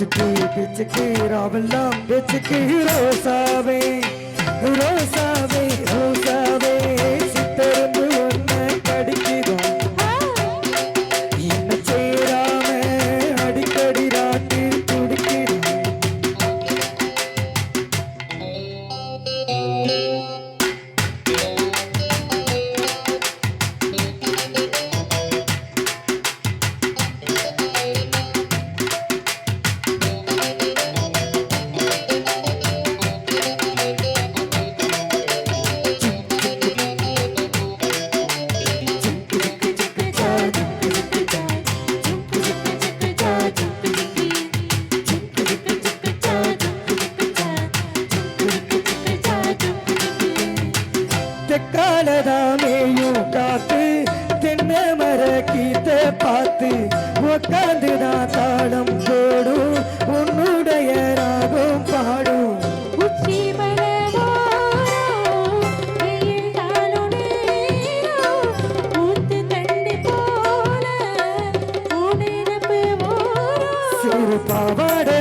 அட முச்சுக்கு பிச்சுக்கு ராவெல்லாம் பிச்சுக்கு ரோசாவே ரோசாவே ரோசா. தெக்காலதாமேயும் காத்து தென்னை மர கீத்த பார்த்து உக்காந்துதான் தாளம் போடும் உன்னுடைய ராகம் பாடும். பாவாட